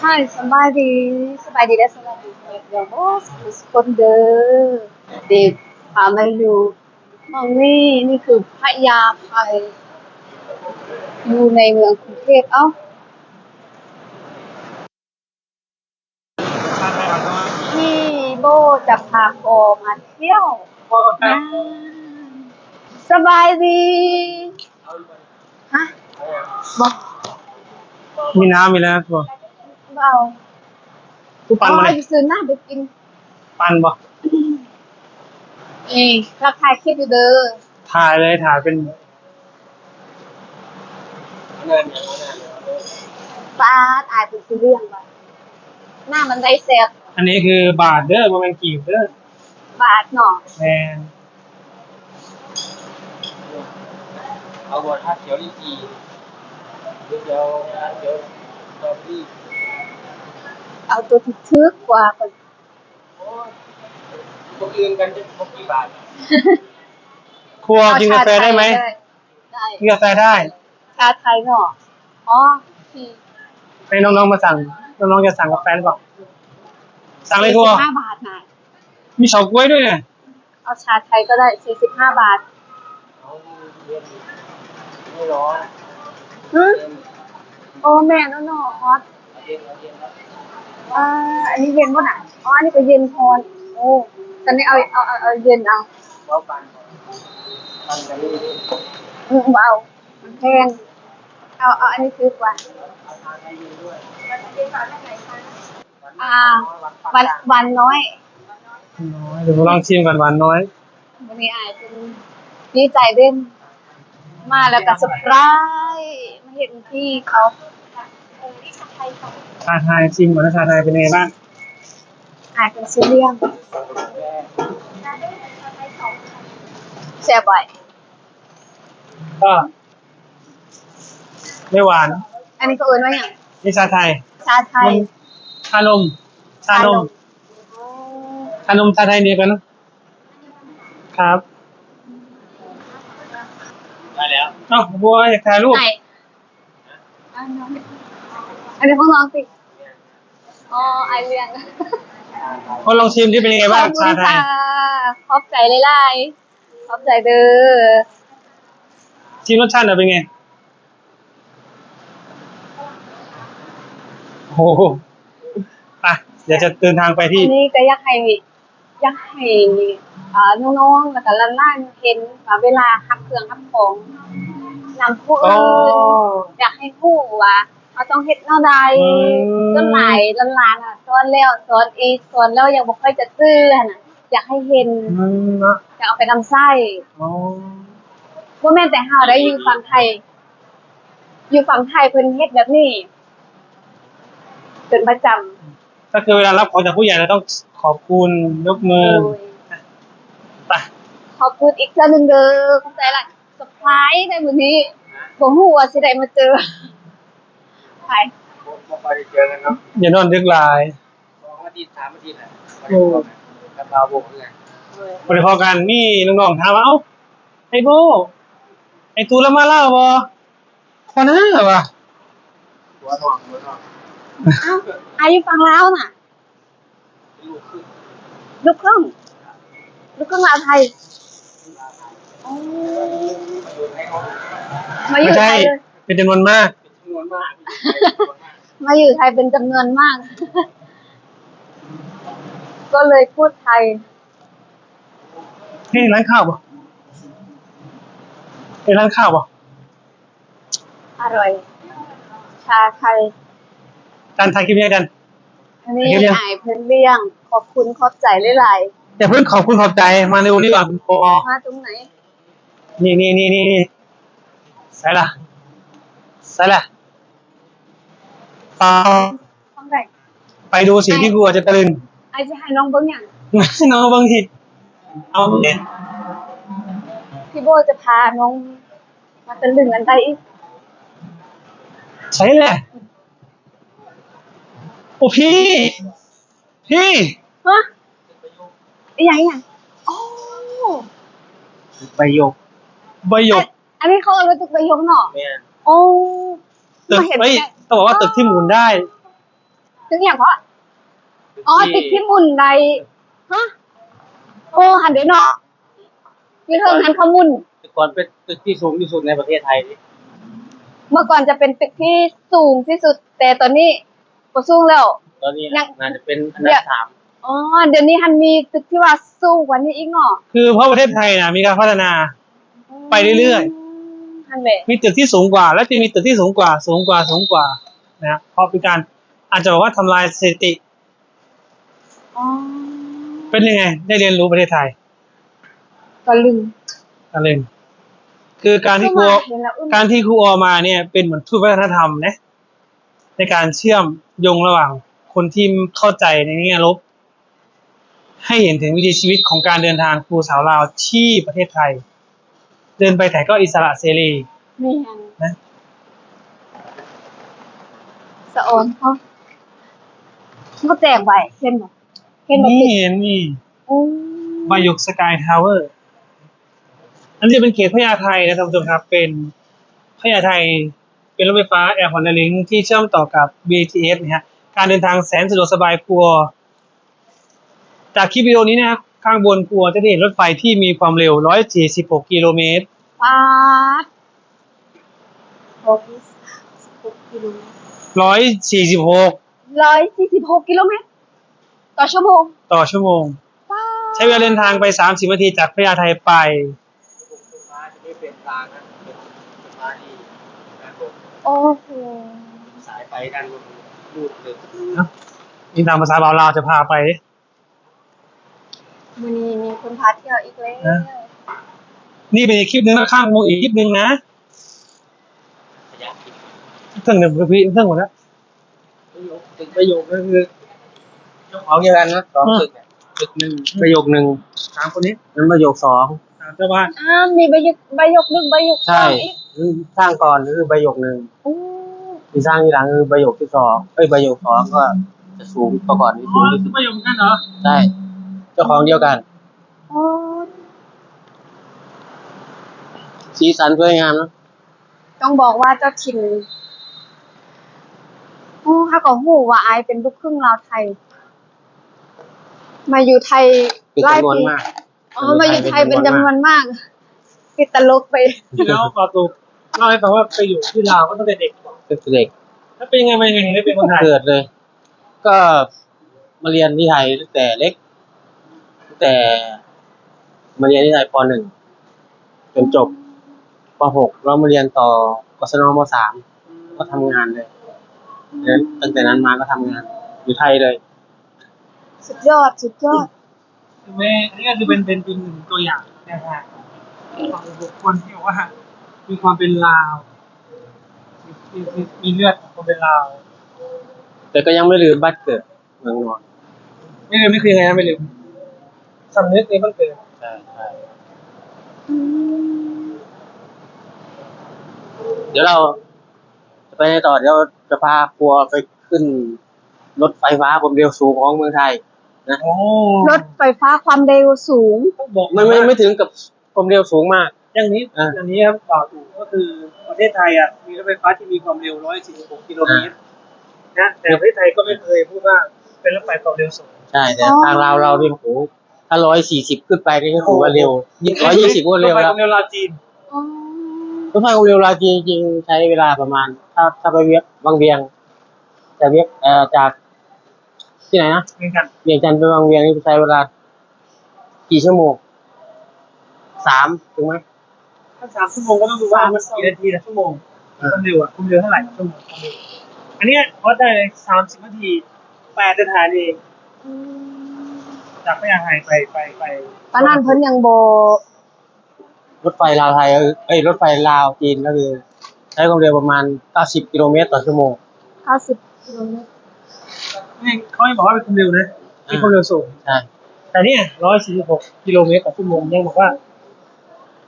ใช่สบายดีสบายดีและสบายดีเดี๋ยวโอ้สคนเด้อเด็กพามาอยู่มองนี่นี่คือพระยาภัยอยู่ในเมืองกรุงเทพเอ้าพี่โบจะพาโกมาเที่ยวนะสบายดีฮะบอกมีน้ำมีแล้วตัว เบาผู้ปันมาอ๋เลอยไปซื้อหน้าไปกิน ปันบ่นี่ราคาคิดอยู่เด้อถ่ายเลยถ่ายเป็นป้าดอายเป็นซื้อเรื่องบ่หน้ามันได้แซ่บอันนี้คือบาทเด้อบ่แมันกีบเด้อบาทเนาะแมนเอาบทถ้าเขียวอีกทีเดี๋ยวเดี๋ยวเดี๋ยวตอนที่ เอาตัวที่ทึกกว่าคนพวกอื่นกันจะพวกกี่บาทครัวกินกาแฟได้ไหมได้กินกาแฟได้ชาไทยเนาะอ๋อที่ให้น้องๆมาสั่ง น้องๆจะสั่งกาแฟหรือเปล่าสั่งเลยครัวห้าบาทนะมีเฉาก๊วยด้วยเนี่ยเอาชาไทยก็ได้สี่สิบห้าบาทเอาเย็นไม่ร้อนฮึโอ้แม่นเนาะฮอตเอาเย็นเอาเย็นแล้วอ่าอันนี้เย็นป่ะน่ะอ๋ออันนี้ก็เย็นพรโอ้ตอนนี้เอาเอาเอาเอาเย็นเอาเราปั่นปั่นกันนี่อืมเอามันแพงเอาเอาอันนี้คือกว่าเอาทานให้ดีด้วยอ่าวันวันน้อยน้อยเดี๋ยวผมลองชิมก่อนหวานน้อยวันนี้อายเป็นดีใจเด่นมาแล้วก็เซอร์ไพรส์มาเห็นที่เขาเออที่ ชาไทยเขาชาไทยชิมก่อนนะชาไทยเป็นยังไงบ้างอายเป็นซีเรียมแซ่บบ่อยก็ไม่หวาน อันนี้ก็เอิ้นว่าอย่างนี่ชาไทย ชาไทย ชานม ชานมอ๋อชานมชาไทยเดียวกันนะครับ ได้แล้วเอ้าบัวอยากถ่ายรูปไหน อันน้องอันนี้ของน้องสิ อ๋อไอเรียนคนลองชิมที่เป็นยังไงขบ้าองบคุชาณไทยค่ะขอบใจหลายๆขอบใจเด้อ ชิมรสชาติหน่อยเป็นไง โอ้โหไปเดี๋ยวจะเดินทางไปที่ อันนี้ก็อยากให้อยากให้อ่าน้องๆแล้วก็หล้านๆเห็นว่าเวลาหับเครื่องหับของนำผู้อ๋ออื่นอยากให้ผู้ว่า เขาต้องเฮ็ดแนวใดอืม จนหลายล้านๆอะสอนแล้วสอนอีกสอนแล้วยังบ่ค่อยจะซื้อหั่นน่ะอยากให้เห็นอืมเนาะอยากเอาไปทำไส้อ๋อบ่แม่นแต่เฮาได้อยู่ฝั่งไทย อยู่ฝั่งไทยเพิ่นเฮ็ดแบบนี้เป็นประจำก็คือเวลารับของจากผู้ใหญ่เราต้องขอบคุณยกมือโอ้ยไป ขอบคุณอีกเทื่อหนึงเด้อเข้าใจละเซอร์ไพรส์ในมื้อนี้บ่ฮู้ว่าสิได้มาเจอ ไปพวกพวกไปเจอกันเนาะอย่านอนดึกหลายสองอาทิตย์สามอาทิตย์แหละไม่ได้พบกันกับเราวงเลยบริพอกันนี่น้องๆถามว่าเอ้าไอ้โบไอ้ตูแล้วมาเล่าบ่พอนะวะหัวหนองหัวหนองเอ้าอายุฝั่งลาวน่ะลูกขึ้นลูกครึ่งลูกครึ่งลาวไทยอ๋อมาอยู่ให้เขามาอยู่ไม่ใช่ไทยเลยเป็นจำนวนมากเป็นจำนวน มากเป็นจำนวนมากมาอยู่ไทยเป็นจำนวนมาก ก็เลยพูดไทย นี่ร้านข้าวป่ะเป็นร้านข้าวป่ะอร่อย ชาไทยการถ่ายคลิปนี้กัน อันนี้เรียงอายเพื่อนเลี้ยง ขอบคุณขอบใจหลายอย่าเพิ่งขอบคุณขอบใจมาเร็วดีกว่าโอ้ๆมาตรงไหนนี่นี่นี่นี่นี่ใส่ละใส่ละ เปล่าต้องไหนไปดูสิ่งที่กูอาจจะตะลึงไอจะให้น้องเบิ้งอย่างน้องบางทีเอาเนี่ยพี่โบจะพาน้องมาเป็นหนึ่งอันใดอีกใช่แหละโอ้พี่ พี่ฮะอีหยังอีหยังโอ้ใบหยกใบหยกอันนี้เขาเอาไว้ตุกไปยกเนาะแม่นโอ้ ตึกมาเห็นเฮ้ยได้ต้องบอกว่าตึกที่หมุนได้ตึกอย่างเพราะอ๋อตึกที่หมุนใดฮะโอ้หันเดี๋ยวเนาะมีเทิงหันเขาหมุนแต่ก่อนเป็นตึกที่สูงที่สุดในประเทศไทยนี่เมื่อก่อนจะเป็นตึกที่สูงที่สุด แต่ตอนนี้ก็สูงแล้ว ตอนนี้ยังน่าจะเป็นอันเดี๋ดัยวบสามอ๋อเดี๋ยวนี้ฮันมีตึกที่ว่าสูงกว่านี้อีกเนาะคือเพราะประเทศไทยนะมีการพัฒนาไปเรื่อยๆ ฮันเบะมีตึกที่สูงกว่า แล้วจะมีตึกที่สูงกว่า สูงกว่าสูงกว่านะเพราะเป็นการอาจจะบอกว่าทำลายสถิติอ๋อเป็นยังไง ได้เรียนรู้ประเทศไทยก็ลึงอะไรคือการที่ครูเห็นแล้วอึ้งการที่ครูออมาเนี่ย เป็นเหมือนทูตวัฒนธรรมนะในการเชื่อมโยงระหว่างคนที่เข้าใจในแง่ลบ ให้เห็นถึงวิถีชีวิตของการเดินทางครูสาวลาวที่ประเทศไทย เดินไปไหนก็อิสระเสรีแม่นนะสะออนเขาเขาแจกไว้เห็นบ่เห็นบ่นี่ติดเห็นนี่โอ้บายกสกายทาวเวอร์อันนี้จะเป็นเขตพญาไทนะท่านผู้ชมครับเป็นพญาไทเป็นรถไฟฟ้าแอร์พอร์ตลิงที่เชื่อมต่อกับ BTS นะฮะการเดินทางแสนสะดวกสบายครัว จากคลิปวิดีโอนี้นะครับ ข้างบนครัวจะได้เห็นรถไฟที่มีความเร็ว 146 กิโลเมตรปาดโอ้ย16กิโลเมตร146 ร้อยสี่สิบหกกิโลเมตร ต่อชั่วโมงต่อชั่วโมงปาดใช้เวลาเดินทางไป 30 นาทีจากพญาไทไปไฟฟ้าจะไม่เป็นรางนะเป็นไฟฟ้าที่ด้านบนโอ้โหสายไฟด้านบนรูดเลยนี่ตามภาษาบาวลาวจะพาไป วันนี้มีคนพาเที่ยวอีกแล้วนะนี่เป็นอีกคลิปหนึงแล้วข้างโมอีกคลิปหนึงนะขยับอีกเครื่องหนึ่งพี่เครื่องหมดแล้วประโยคตึกประโยคก็คือเจ้าของเดียวกันนะสองตึกเนี่ยตึกหนึ่งประโยคหนึ่งสามคนนี้นั้นประโยคสองสามเจ้าบ้านอ่ามีใบยกใบยกหนึ่งใบยกสใช่องอีกสร้างก่อนคือประโยคหนึ่งโอ้ที่สร้างทีหลังคือประโยคที่สองเอ้ยประโยคสองก็จะสูงกว่าก่อนที่อ๋สูองที่สุดประโยคกันเหรอใช่ เจ้าของเดียวกันโอ้สีสันสวยงามนะต้องบอกว่าเจ้าถิ่นโอ้ข้าก็หูว่าไอายเป็นลูกครึ่งลาวไทย มาอยู่ไทยเป็นหลายจำนวนปีมาก อ๋อมาอยู่ไทยเป็นจำนวนมากติดตลกไปแล้วปอตูเล่าให้ฟังว่าไปอยู่ที่ลาวก็ตั้งแต่เด็ก เป็นเด็ก แล้วเป็นยังไงมายังไงถึงได้เป็นคนไทยเกิดเลย ก็มาเรียนที่ไทยตั้งแต่เล็กตั้ง แต่มาเรียนที่ไทยปหนึ่งจนจบปหกแล้วมาเรียนต่อกศนมสามก็ทำงานเลยนั้นตั้งแต่นั้นมาก็ทำงาน อยู่ไทยเลย สุดยอด สุดยอด คือแม่อันนี้ก็คือเป็นเป็นเป็นหนึ่งตัวอย่างนะฮะของบุคคลที่บอกว่า มีความเป็นลาวมีมีมีเลือดของความเป็นลาว แต่ก็ยังไม่ลืมบ้านเกิดเมืองนอน ไม่ลืมนี่คือยังไงนะไม่ลืม สำนึกในบ้านเกิดใช่ใช่เดี๋ยวเรา จะไปไหนต่อเดี๋ยวจะพาครัวไปขึ้น รถไฟฟ้าความเร็วสูงของเมืองไทยโอ้รถไฟฟ้าความเร็วสูงต้องบอกไม่ไม่ไม่ถึงกับความเร็วสูงมาก อย่างนี้อะอย่างนี้ครับกล่าวถูกก็คือประเทศไทยอะมีรถไฟฟ้าที่มีความเร็ว 146 กิโลเมตรนะแต่ประเทศไทยก็ไม่เคยพูดว่าเป็นรถไฟความเร็วสูงใช่แต่อ๋อทางเราเราเนี่ยโอ้โห ถ้าร้อยสี่สิบขึ้นไปนี่ก็ถือว่าเร็วร้อยยี่สิบก็เร็วรถไฟแล้วความเร็วลาวจีนอ๋อรถไฟความเร็วเราจริงๆใช้เวลาประมาณ ถ้าถ้าไปเวียงบางเวียงจากเวียงเอ่อจาก ที่ไหนนะเหมือนกันเวียงจันทร์ไปบางเวียงนี่ใช้เวลา กี่ชั่วโมงสามถึงไหมถ้าสามชั่วโมงก็ต้องดูว่ามันกี่นาทีนะชั่วโมงอ่าความเร็วอะความเร็วเท่าไหร่ต่อชั่วโมงความเร็วอันเนี้ยวัดได้เลยสามสิบนาทีแปดสถานีอืม จากพญาไทไปไปไปตอนนั้นเพิ่นยังโบรถไฟลาวไทยก็คือเอ้ยรถไฟลาวจีนก็คือ ใช้ความเร็วประมาณเก้าสิบกิโลเมตรต่อชั่วโมง 90กิโลเมตรนี่เขาไม่บอกว่าเป็นความเร็วนะเป็นความเร็วสูงใช่ แต่เนี่ยร้อยสี่สิบหกกิโลเมตรต่อชั่วโมงยังบอกว่า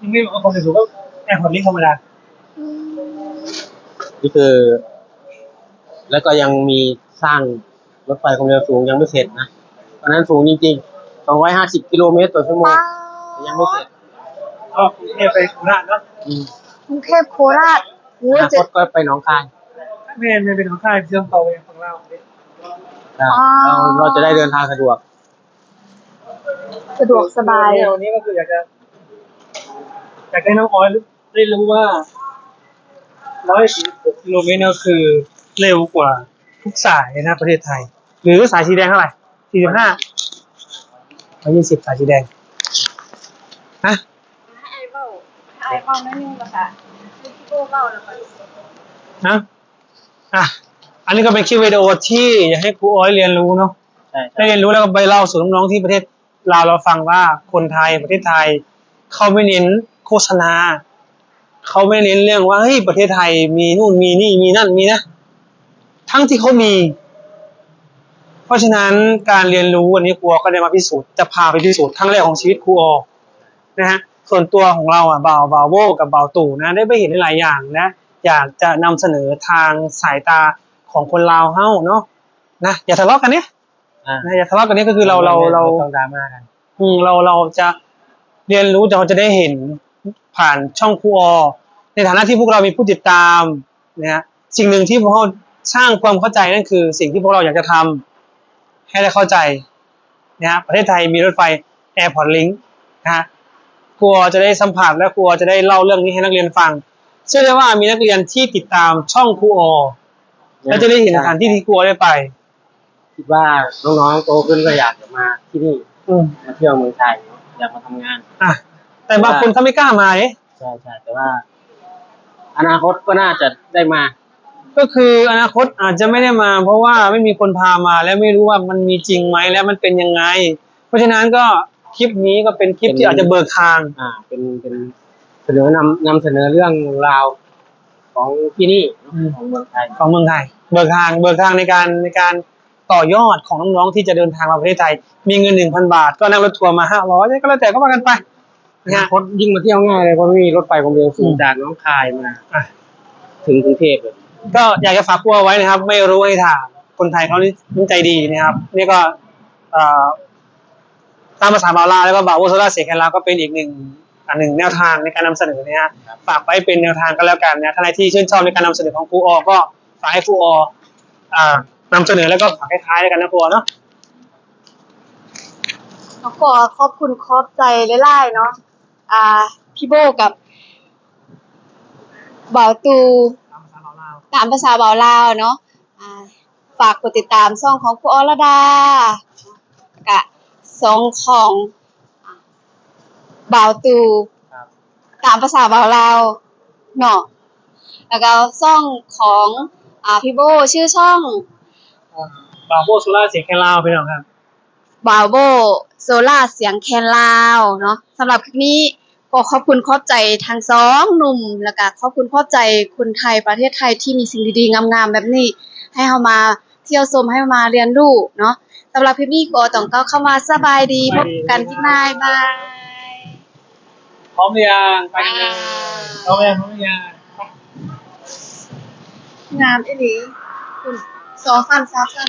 ยังไม่บอกว่าความเร็วสูงก็แอร์พอร์ตลิงก์ธรรมดาอืมนี่คือ แล้วก็ยังมีสร้างรถไฟความเร็วสูงยังไม่เสร็จนะต อนนั้นสูงจริงๆ 250 กิโลเมตรต่อชั่วโมงป้าแต่ยังไม่เสร็จก็กรุงเทพไปโคราชเนาะอืมกรุงเทพโคราชโอ้อยนาจะคตก็ไปหนองคายไม่ไม่เป็นของค่ายเชื่อมต่อไปยังฝั่งลาวเนี่ยนะอ๋อเราเราจะได้เดินทางสะดวก สะดวกสบาย เนี่ยวันนี้ก็คืออยากจะอยากให้น้องออยได้รู้ว่าร้อยสี่หกกิโลเมตรเนี่ยก็คือเร็วกว่าทุกสายนะประเทศไทย หรือสายสีแดงเท่าไหร่ สี่สิบห้าร้อยยี่สิบสายสีแดงฮะไอเบ้าไอเบ้าไม่ยุ่งหรอกค่ะพี่โก้เบ้าแล้วค่ะนะอะอันนี้ก็เป็นคลิปวิดีโอที่อยากให้ครูออยเรียนรู้เนาะใช่ได้เรียนรู้แล้วก็ไปเล่าสู่น้องๆที่ประเทศลาวเราฟังว่าคนไทยประเทศไทย เขาไม่เน้นโฆษณา เขาไม่เน้นเรื่องว่าเฮ้ยประเทศไทยมีนู่นมีนี่มีนั่นมีนะ ทั้งที่เขามี เพราะฉะนั้นการเรียนรู้วันนี้ครูออก็ได้มาพิสูจน์จะพาไปพิสูจน์ครั้งแรกของชีวิตครูออนะฮะส่วนตัวของเราอะบ่าวบ่าวโบกับบ่าวตู่นะได้ไปเห็นหลายๆอย่างนะอยากจะนำเสนอทางสายตาของคนลาวเฮ้าเนาะนะอย่าทะเลาะกันเนี่ยอ่านะอย่าทะเลาะกันเนี่ยก็คือเราเราเราไม่ต้องดราม่ากันอืมเราเราจะเรียนรู้เราจะได้เห็นผ่านช่องครูออในฐานะที่พวกเรามีผู้ติดตามนะฮะสิ่งหนึ่งที่พวกเราสร้างความเข้าใจนั่นคือ สิ่งที่พวกเราอยากจะทำ ให้ได้เข้าใจนะฮะประเทศไทยมีรถไฟ Airport Link นะฮะครูออจะได้สัมผัสและครูออจะได้เล่าเรื่องนี้ให้นักเรียนฟัง เชื่อได้ว่ามีนักเรียนที่ติดตามช่องครูออและจะได้เห็นสถานที่ที่ครูออได้ไป คิดว่าน้องๆโตขึ้นก็อยากจะมาที่นี่อืมมาเที่ยวเมืองไทยเนอะอยากมาทำงานอะแต่บางคนเขาไม่กล้ามาเอ๊ะใช่ใช่แต่ว่า อนาคตก็น่าจะได้มา ก็คืออนาคตอาจจะไม่ได้มา เพราะว่าไม่มีคนพามาและไม่รู้ว่ามันมีจริงไหมและมันเป็นยังไง เพราะฉะนั้นก็คลิปนี้ก็เป็นคลิปเป็นที่อาจจะเบิกทาง อ่า เป็นเป็นเสนอนำนำเสนอเรื่องราวของที่นี่เนอะอืม ของเมืองไทย ของเมืองไทย เบิกทางเบิกทางในการในการต่อยอดของน้องๆที่จะเดินทางมาประเทศไทย มีเงินหนึ่งพันบาท ก็นั่งรถทัวร์มาห้าร้อยก็แล้วแต่ก็ว่ากันไปอนะนาฮะคตยิ่งมาเที่ยวง่ายเลยเพราะไม่มีรถไฟความเร็วสูอืงมจากน้องคายมาอะ ถึงกรุงเทพเลย ก็อยากจะฝากพวกไว้นะครับ ไม่รู้ให้ถามคนไทยเขานี่ใจดีนะครับ นี่ก็เอ่อตามภาษาบาลาแล้วก็บาโวโซลาเสียแคนลาก็เป็นอีกหนึ่งอันหนึ่งแนวทางในการนำเสนอนะฮะฝากไว้เป็นแนวทางก็แล้วกันนะถ้าใครที่ชื่นชอบในการนำเสนอของครูออก็ฝากให้ครูอออ่านำเสนอแล้วก็ฝากให้ายแล้วกันนะครูอเนาะแล้วก็ขอบคุณขอบใจหลายๆเนาะอ่าพี่โบกับบ่าวตู ตามภาษาบาลาตามภาษาบ่าวลาวเนาะอ่าฝากกดติดตามช่องของครูอรดากะสองของอ่าบ่าวตูครับตามภาษาบ่าวลาวเนาะแล้วก็ช่องของอ่าพี่โบชื่อช่องบาโวโซลาเสียแคนลาไปหน่อยครับบาวโบโซล่าเสียงแคนลาวเนาะสำหรับคลิปนี้ ก็ขอบคุณขอบใจทั้งสองหนุ่มแล้วก็ขอบคุณขอบใจคนไทยประเทศไทยที่มีสิ่งดีๆงามๆแบบนี้ ให้เฮามาเที่ยวชมให้มาเรียนรู้เนาะสำหรับคลิปนี้ก็ต้องก็เข้ามาสบายดีพบกันที่หน้าบายพร้อมหรือยังไปกันเลยพร้อมหรือยังพร้อมหรือยังงามอีหลีคุณสองสั้นสามสั้น